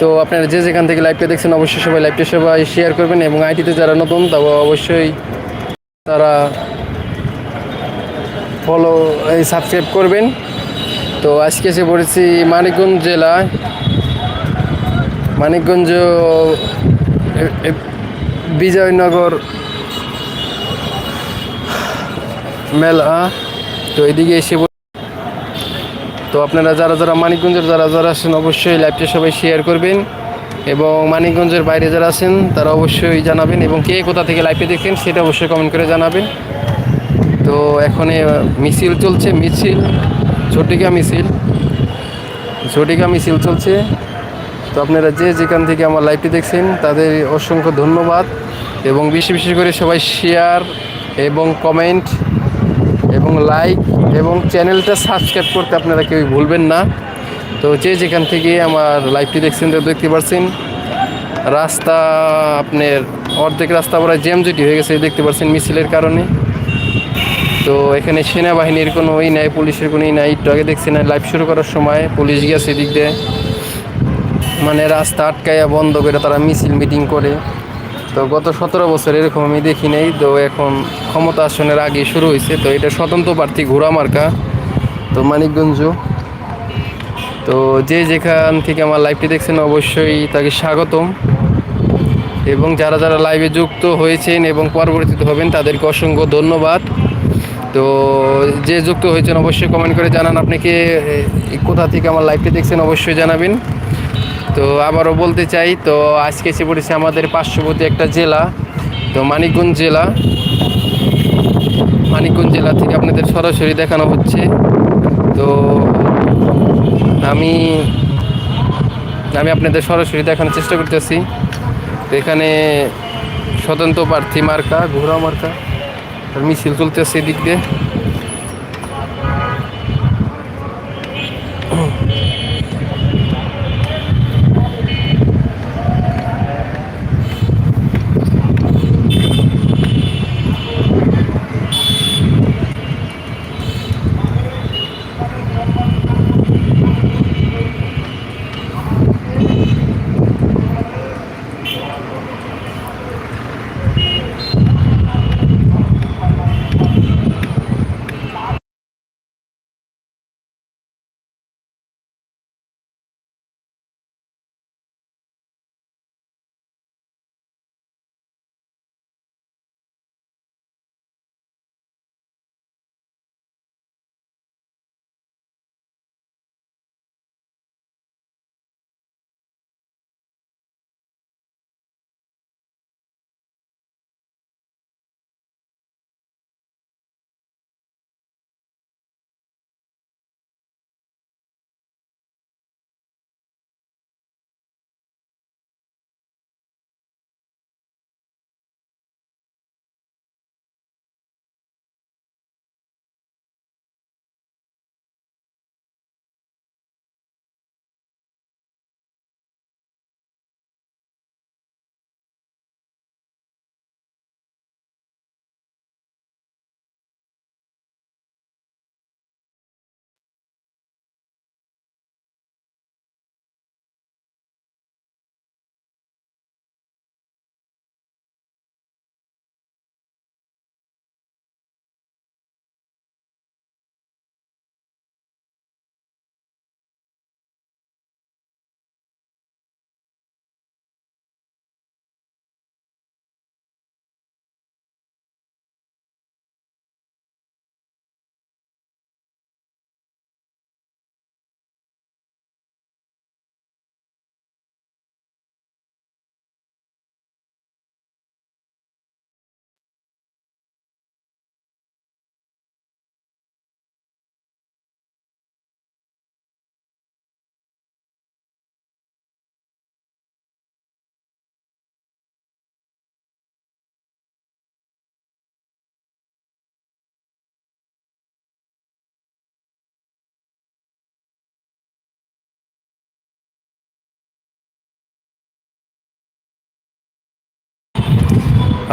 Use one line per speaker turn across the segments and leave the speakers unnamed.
তো। আপনারা যে যেখান থেকে লাইভটা দেখছেন, অবশ্যই সবাই লাইভটা সবাই শেয়ার করবেন এবং আইটিতে যারা নতুন তাও অবশ্যই তারা ফলো এই সাবস্ক্রাইব করবেন। তো আজকে এসে পড়েছি মানিকগঞ্জ জেলায় মানিকগঞ্জ বিজয়নগর মেলা। তো এদিকে এসে তো আপনারা যারা যারা মানিকগঞ্জের যারা যারা আছেন, অবশ্যই লাইভটা সবাই শেয়ার করবেন। এবং মানিকগঞ্জের বাইরে যারা আছেন, তারা অবশ্যই জানাবেন এবং কে কোথা থেকে লাইভে দেখেন সেটা অবশ্যই কমেন্ট করে জানাবেন। তো এখন মিছিল চলছে, মিছিল, ঝটিকা মিছিল। ঝটিকা মিছিল চলছে। তো আপনারা যে যেখান থেকে আমার লাইভটি দেখছেন, তাদের অসংখ্য ধন্যবাদ। এবং বেশি বেশি করে সবাই শেয়ার এবং কমেন্ট এবং লাইক এবং চ্যানেলটা সাবস্ক্রাইব করতে আপনারা কেউ ভুলবেন না। তো যে যেখান থেকে আমার লাইভটি দেখছেন দেখতে পারছেন। রাস্তা আপনার অর্ধেক রাস্তা প্রায় জ্যাম জুটি হয়ে গেছে, দেখতে পাচ্ছেন মিছিলের কারণে। তো এখানে সেনাবাহিনীর কোনো ওই নাই, পুলিশের কোনো নাই। একটু আগে দেখছি না লাইভ শুরু করার সময় পুলিশ গেছে এদিক দিয়ে। মানে রাস্তা আটকাইয়া বন্ধ করে তারা মিছিল মিটিং করে। তো গত সতেরো বছর এরকম আমি দেখি নাই তো এখন ক্ষমতা আসনের আগে শুরু হয়েছে তো এটা স্বতন্ত্র প্রার্থী ঘোড়া মার্কা তো মানিকগঞ্জ। তো যে যেখান থেকে আমার লাইভটি দেখছেন অবশ্যই তাকে স্বাগতম। এবং যারা যারা লাইভে যুক্ত হয়েছেন এবং পরবর্তীতে হবেন তাদেরকে অসংখ্য ধন্যবাদ। তো যে যুক্ত হয়েছেন অবশ্যই কমেন্ট করে জানান আপনি কে এ, কোথা থেকে আমার লাইভটি দেখছেন অবশ্যই জানাবেন। তো আবারও বলতে চাই, তো আজকে এসে পড়েছে আমাদের পার্শ্ববর্তী একটা জেলা, তো মানিকগঞ্জ জেলা। মানিকগঞ্জ জেলা থেকে আপনাদের সরাসরি দেখানো হচ্ছে। তো আমি আমি আপনাদের সরাসরি দেখানোর চেষ্টা করতেছি। তো এখানে স্বতন্ত্র প্রার্থী মার্কা, ঘোড়া মার্কা মিছিল চলতেছে এদিক দিয়ে।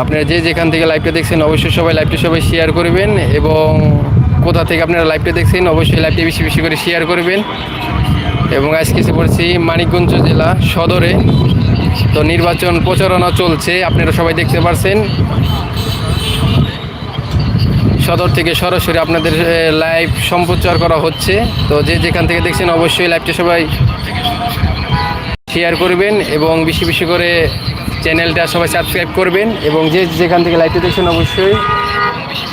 আপনারা যে যেখান থেকে লাইভটা দেখছেন, অবশ্যই সবাই লাইভটা সবাই শেয়ার করবেন এবং কোথা থেকে আপনারা লাইভটা দেখছেন, অবশ্যই লাইভটা বেশি বেশি করে শেয়ার করবেন। এবং আজকে এসে পড়েছি মানিকগঞ্জ জেলা সদরে। তো নির্বাচন প্রচারণা চলছে, আপনারা সবাই দেখতে পারছেন। সদর থেকে সরাসরি আপনাদের লাইভ সম্প্রচার করা হচ্ছে। তো যে যেখান থেকে দেখছেন, অবশ্যই লাইভটা সবাই শেয়ার করবেন এবং বেশি বেশি করে চ্যানেলটা সবাই সাবস্ক্রাইব করবেন এবং যে যেখান থেকে লাইভটা দেখছেন অবশ্যই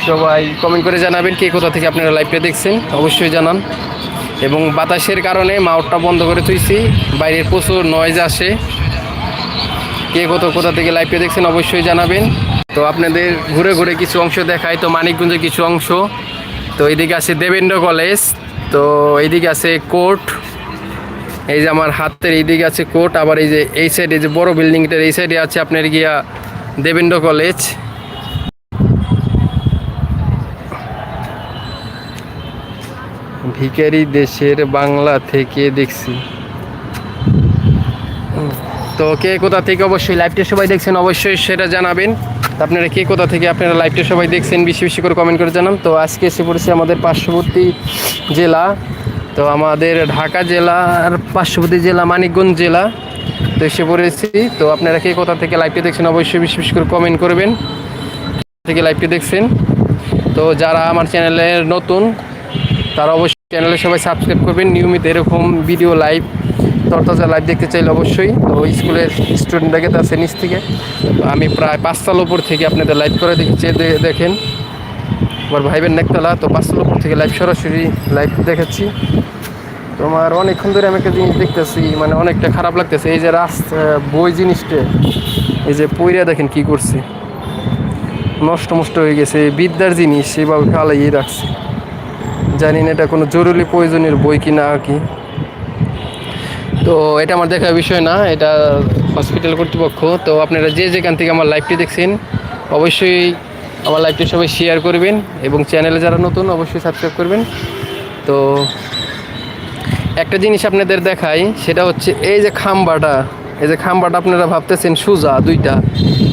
সবাই কমেন্ট করে জানাবেন কে কোথা থেকে আপনারা লাইভটা দেখছেন। অবশ্যই জানান। এবং বাতাসের কারণে মাউটটা বন্ধ করে তুইছি বাইরের প্রচুর নয়েজ আসে। কে কত কোথা থেকে লাইভটা দেখছেন অবশ্যই জানাবেন। তো আপনাদের ঘুরে ঘুরে কিছু অংশ দেখায় তো মানিকগঞ্জের কিছু অংশ। তো এইদিকে আছে দেবেন্দ্র কলেজ, তো এইদিকে আছে কোর্ট এই যে আমার হাতের এইদিকে আছে কোর্ট আবার এই যে এই সাইডে যে বড় বিল্ডিংটার এই সাইডে আছে আপনার গিয়া দেবেন্দ্র কলেজ ভিখারি দেশের বাংলা থেকে দেখছি। তো কে কোথা থেকে অবশ্যই লাইভটা সবাই দেখছেন, অবশ্যই সেটা জানাবেন। আপনারা কে কোথা থেকে আপনারা লাইভটা সবাই দেখছেন, বেশি বেশি করে কমেন্ট করে জানান। তো আজকে এসে পড়েছে আমাদের পার্শ্ববর্তী জেলা। তো আমাদের ঢাকা জেলার পার্শ্ববর্তী জেলা, মানিকগঞ্জ জেলা, তো এসে পড়েছি। তো আপনারা কে কোথা থেকে লাইভটা দেখছেন অবশ্যই বেশি বেশি করে কমেন্ট করবেন। থেকে লাইভটি দেখছেন? তো যারা আমার চ্যানেলে নতুন, তারা অবশ্যই চ্যানেলে সবাই সাবস্ক্রাইব করবেন। নিয়মিত এরকম ভিডিও লাইভ তরতাজা লাইভ দেখতে চাইলে অবশ্যই। তো স্কুলের স্টুডেন্ট দেখে আছে নিচ থেকে। আমি প্রায় পাঁচতাল উপর থেকে আপনাদের লাইভ করে দেখছি দেখেন। আমার ভাইবের নেকতলা, তো পাঁচতাল উপর থেকে লাইভ সরাসরি লাইভ দেখাচ্ছি। তোমার অনেকক্ষণ ধরে আমি একটা জিনিস দেখতেছি মানে অনেকটা খারাপ লাগতেছে। এই যে রাস্তা বই জিনিসটা, এই যে পইরা দেখেন কি করছে। নষ্ট নষ্ট হয়ে গেছে। বিদ্যার জিনিস সেভাবে ফালাইয়ে রাখছে। জানি না এটা কোনো জরুরি প্রয়োজনের বই কি না কি। তো এটা আমার দেখার বিষয় না, এটা হসপিটাল কর্তৃপক্ষ। তো আপনারা যে যেখান থেকে আমার লাইভটি দেখছেন, অবশ্যই আমার লাইভটি সবাই শেয়ার করবেন এবং চ্যানেলে যারা নতুন অবশ্যই সাবস্ক্রাইব করবেন। তো একটা জিনিস আপনাদের দেখাই, সেটা হচ্ছে এই যে খাম্বাটা, এই যে খাম্বাটা আপনারা ভাবতেছেন সুজা দুইটা,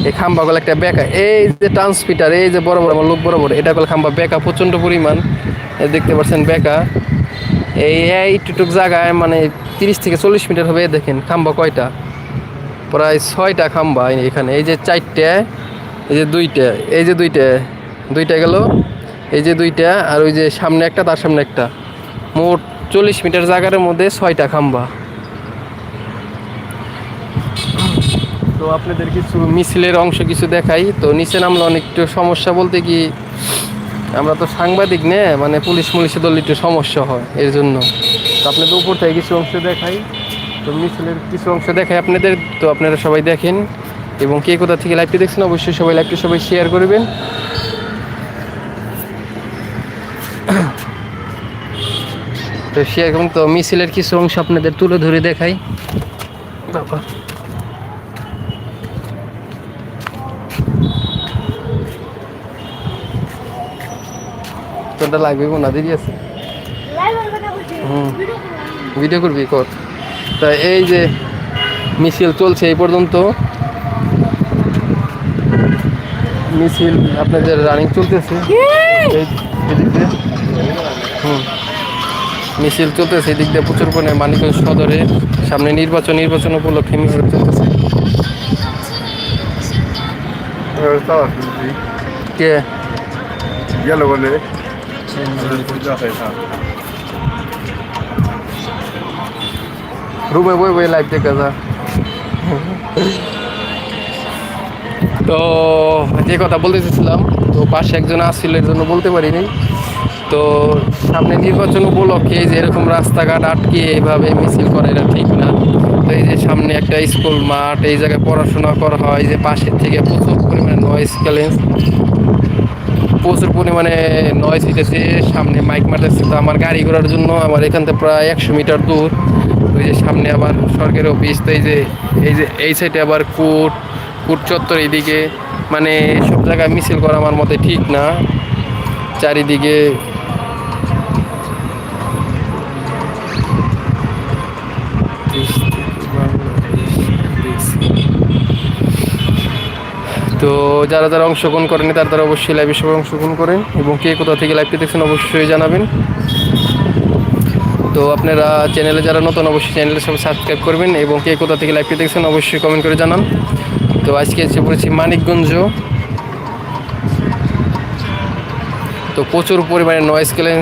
এই খাম্বাগুলো একটা বেকা, এই যে ট্রান্সমিটার এই যে বড় বড় লোক বড় বড়, এটা খাম্বা বেকা, প্রচণ্ড পরিমাণ দেখতে পাচ্ছেন বেকা। এই এইটুক জায়গায় মানে তিরিশ থেকে চল্লিশ মিটার হবে দেখেন, খাম্বা কয়টা? প্রায় ছয়টা খাম্বা এখানে, এই যে চারটে এই যে দুইটা, এই যে দুইটা দুইটা গেল, এই যে দুইটা, আর ওই যে সামনে একটা, তার সামনে একটা। মোট চল্লিশ মিটার জায়গার মধ্যে ছয়টা খাম্বা। তো আপনাদের কিছু মিছিলের অংশ কিছু দেখাই। তো নিচে নামলে অনেক একটু সমস্যা বলতে কি, আমরা তো সাংবাদিক নে মানে পুলিশ মুলিশে দল একটু সমস্যা হয়, এর জন্য। তো আপনাদের উপর থেকে কিছু অংশ দেখাই। তো মিছিলের কিছু অংশ দেখাই আপনাদের, তো আপনারা সবাই দেখেন। এবং কে কোথা থেকে লাইভটি দেখছেন অবশ্যই সবাই লাইভটি সবাই শেয়ার করবেন। তো শেয়ার করুন। তো মিছিলের কিছু অংশ আপনাদের তুলে ধরে দেখাই। বাবা। কোনটা লাগবে কোনা দেরি আছে? হুম। ভিডিও করবি কর। তা এই যে মিছিল চলছে এই পর্যন্ত। মিছিল আপনাদের রানিং চলতেছে। হুম। মিছিল চলতেছে এদিক দিয়ে প্রচুর পরিমাণে মানিকগঞ্জ সদরে সামনে নির্বাচন নির্বাচন উপলক্ষে মিছিল চলতেছে। কে?
väl det?
রুমে বই বই লাইভ দেখা যা। তো যে কথা বলতে চাইছিলাম তো পাশে একজন আসছিল এর জন্য বলতে পারিনি। তো সামনে নির্বাচন উপলক্ষে যে এরকম রাস্তাঘাট আটকে এভাবে মিছিল করা এটা ঠিক না। তো এই যে সামনে একটা স্কুল মাঠ, এই জায়গায় পড়াশোনা করা হয় যে পাশের থেকে প্রচুর পরিমাণে নয়েজ ক্যালেন্স প্রচুর পরিমাণে নয়েজ হিটেছে সামনে মাইক মারতেছে। তো আমার গাড়ি ঘোরার জন্য আমার এখান থেকে প্রায় একশো মিটার দূর। ওই যে সামনে আবার সরকারি অফিস তো এই যে এই যে এই সাইডে আবার কোর্ট কোর্ট চত্বর এইদিকে। মানে সব জায়গায় মিছিল করা আমার মতে ঠিক না। চারিদিকে তো যারা যারা অংশগ্রহণ করেনি, তারা তারা অবশ্যই লাইভে সবাই অংশগ্রহণ করেন এবং কে কোথা থেকে লাইভটি দেখছেন অবশ্যই জানাবেন। তো আপনারা চ্যানেলে যারা নতুন, অবশ্যই চ্যানেলে সব সাবস্ক্রাইব করবেন এবং কে কোথা থেকে লাইভটি দেখছেন অবশ্যই কমেন্ট করে জানান। তো আজকে এসে পড়েছি মানিকগঞ্জ। তো প্রচুর পরিমাণে নয়েস কেলেন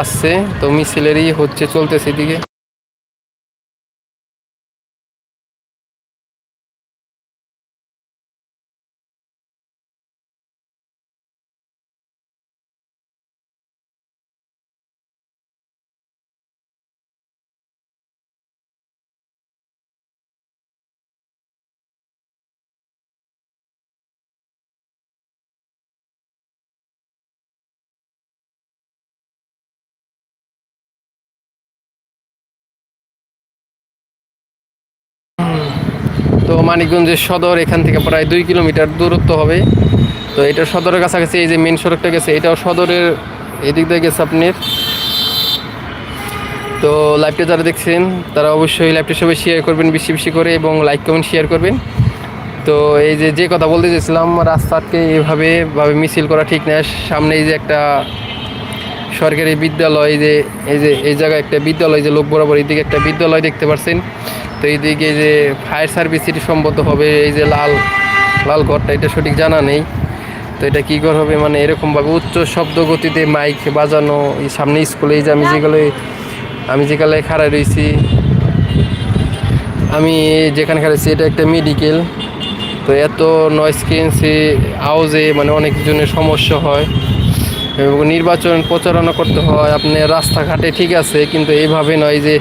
আসছে। তো মিছিলেরই হচ্ছে, চলতেছে এদিকে। তো মানিকগঞ্জের সদর, এখান থেকে প্রায় দুই কিলোমিটার দূরত্ব হবে। তো এটা সদরের কাছাকাছি এই যে মেন সড়কটা গেছে, এটাও সদরের এদিক দিয়ে গেছে আপনার। তো লাইভটা যারা দেখছেন, তারা অবশ্যই লাইভটা সবাই শেয়ার করবেন, বেশি বেশি করে, এবং লাইক কমেন্ট শেয়ার করবেন। তো এই যে যে কথা বলতে চাইছিলাম, রাস্তাকে এভাবে ভাবে মিছিল করা ঠিক না। সামনে এই যে একটা সরকারি বিদ্যালয় যে, এই যে, এই জায়গায় একটা বিদ্যালয় যে লোক বরাবর এইদিকে একটা বিদ্যালয় দেখতে পাচ্ছেন তো এইদিকে যে ফায়ার সার্ভিস এটি হবে, এই যে লাল লাল ঘরটা, এটা সঠিক জানা নেই। তো এটা কী ঘর হবে? মানে এরকমভাবে উচ্চ শব্দ গতিতে মাইক বাজানো, এই সামনে স্কুলে এই যে আমি যেগুলো, আমি যেখানে খাড়া রয়েছি, আমি যেখানে খাড়াইছি এটা একটা মেডিকেল তো এত নয়েজ কেন্সি আওয়াজে মানে অনেক জনের সমস্যা হয়। এবং নির্বাচন প্রচারণা করতে হয় আপনি রাস্তাঘাটে ঠিক আছে, কিন্তু এইভাবে নয় যে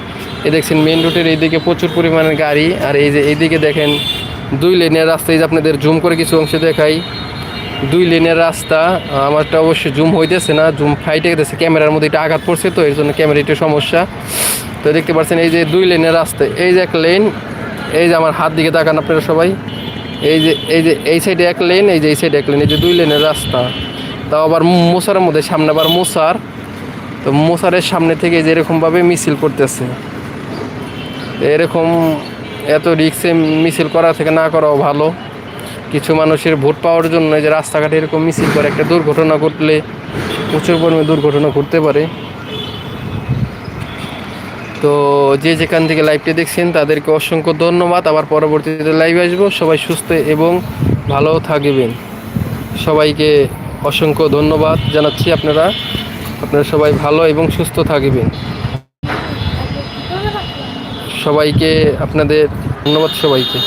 এ দেখছেন মেন রোডের এইদিকে প্রচুর পরিমাণের গাড়ি। আর এই যে এইদিকে দেখেন, দুই লেনের রাস্তা, এই যে আপনাদের জুম করে কিছু অংশ দেখাই। দুই লেনের রাস্তা, আমারটা অবশ্যই জুম হইতেছে না জুম ফাইটে গেছে ক্যামেরার মধ্যে এটা আঘাত পড়ছে তো, এর জন্য ক্যামেরা একটু সমস্যা। তো দেখতে পাচ্ছেন, এই যে দুই লেনের রাস্তা, এই যে এক লেন এই যে আমার হাত দিকে তাকান আপনারা সবাই। এই যে এই যে এই সাইডে এক লেন এই যে এই সাইডে এক লেন এই যে দুই লেনের রাস্তা। তাও আবার মোসারের মধ্যে, সামনে আবার মোসার। তো মোসারের সামনে থেকে যে এরকমভাবে মিছিল করতেছে। এরকম এত রিক্সে মিছিল করা থেকে না করাও ভালো। কিছু মানুষের ভোট পাওয়ার জন্য যে রাস্তাঘাটে এরকম মিছিল করে একটা দুর্ঘটনা ঘটলে প্রচুর পরিমাণে দুর্ঘটনা ঘটতে পারে। তো যে যেখান থেকে লাইভটি দেখছেন, তাদেরকে অসংখ্য ধন্যবাদ। আবার পরবর্তীতে লাইভ আসব। সবাই সুস্থ এবং ভালো থাকবেন। সবাইকে অসংখ্য ধন্যবাদ জানাচ্ছি আপনারা। আপনারা সবাই ভালো এবং সুস্থ থাকবেন। সবাইকে আপনাদের ধন্যবাদ সবাইকে।